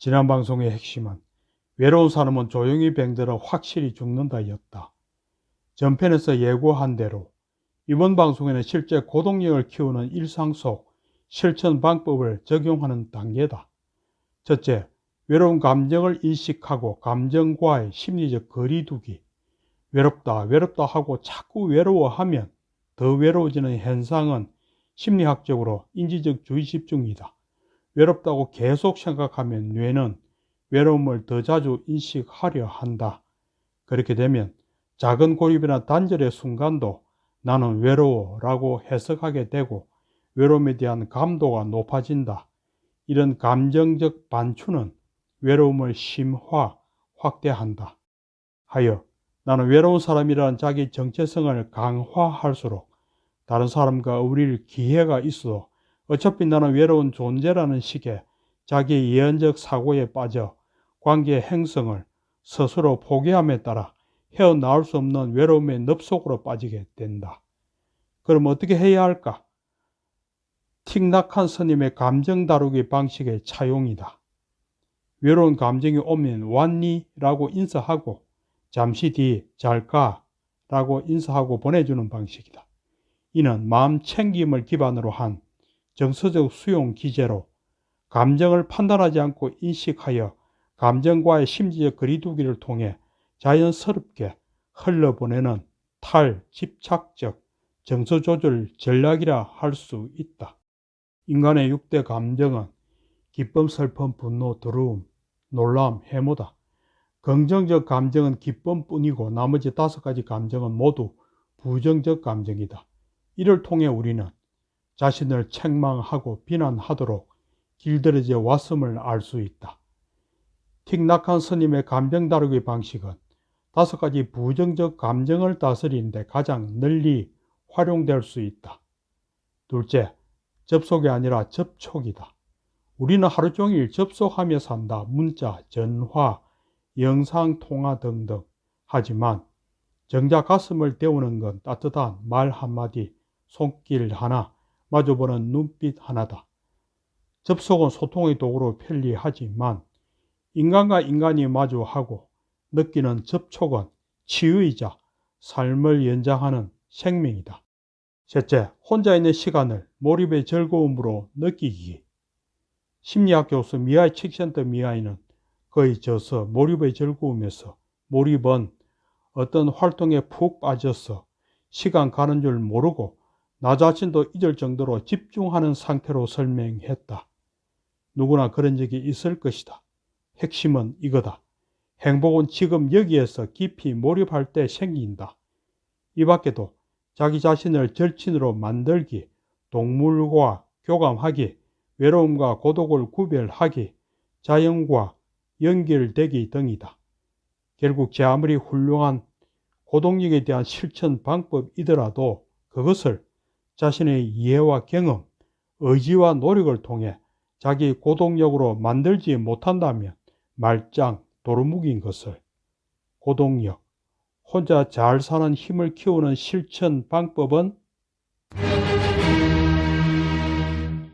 지난 방송의 핵심은 외로운 사람은 조용히 병들어 확실히 죽는다였다. 전편에서 예고한 대로 이번 방송에는 실제 고동력을 키우는 일상 속 실천 방법을 적용하는 단계다. 첫째, 외로운 감정을 인식하고 감정과의 심리적 거리두기. 외롭다, 외롭다 하고 자꾸 외로워하면 더 외로워지는 현상은 심리학적으로 인지적 주의 집중이다. 외롭다고 계속 생각하면 뇌는 외로움을 더 자주 인식하려 한다. 그렇게 되면 작은 고립이나 단절의 순간도 나는 외로워 라고 해석하게 되고 외로움에 대한 감도가 높아진다. 이런 감정적 반추는 외로움을 심화, 확대한다. 하여 나는 외로운 사람이라는 자기 정체성을 강화할수록 다른 사람과 어울릴 기회가 있어 어차피 나는 외로운 존재라는 식의 자기 예언적 사고에 빠져 관계의 행성을 스스로 포기함에 따라 헤어나올 수 없는 외로움의 늪속으로 빠지게 된다. 그럼 어떻게 해야 할까? 틱낙한 스님의 감정 다루기 방식의 차용이다. 외로운 감정이 오면 왔니? 라고 인사하고 잠시 뒤 잘까? 라고 인사하고 보내주는 방식이다. 이는 마음 챙김을 기반으로 한 정서적 수용 기제로 감정을 판단하지 않고 인식하여 감정과의 심지적 거리두기를 통해 자연스럽게 흘러보내는 탈 집착적 정서조절 전략이라 할 수 있다. 인간의 6대 감정은 기쁨, 슬픔, 분노, 두려움, 놀람, 해모다. 긍정적 감정은 기쁨뿐이고 나머지 다섯 가지 감정은 모두 부정적 감정이다. 이를 통해 우리는 자신을 책망하고 비난하도록 길들여져 왔음을 알 수 있다. 틱낙한 스님의 감정 다루기 방식은 다섯 가지 부정적 감정을 다스리는데 가장 널리 활용될 수 있다. 둘째, 접속이 아니라 접촉이다. 우리는 하루 종일 접속하며 산다. 문자, 전화, 영상 통화 등등. 하지만 정작 가슴을 데우는 건 따뜻한 말 한마디, 손길 하나, 마주보는 눈빛 하나다. 접속은 소통의 도구로 편리하지만 인간과 인간이 마주하고 느끼는 접촉은 치유이자 삶을 연장하는 생명이다. 셋째, 혼자 있는 시간을 몰입의 즐거움으로 느끼기. 심리학 교수 미아이 칙센터 미아이는 거의 져서 몰입의 즐거움에서 몰입은 어떤 활동에 푹 빠져서 시간 가는 줄 모르고 나 자신도 잊을 정도로 집중하는 상태로 설명했다. 누구나 그런 적이 있을 것이다. 핵심은 이거다. 행복은 지금 여기에서 깊이 몰입할 때 생긴다. 이 밖에도 자기 자신을 절친으로 만들기, 동물과 교감하기, 외로움과 고독을 구별하기, 자연과 연결되기 등이다. 결국 제 아무리 훌륭한 고독력에 대한 실천 방법이더라도 그것을 자신의 이해와 경험, 의지와 노력을 통해 자기 고동력으로 만들지 못한다면 말짱 도루묵인 것을. 고동력, 혼자 잘 사는 힘을 키우는 실천 방법은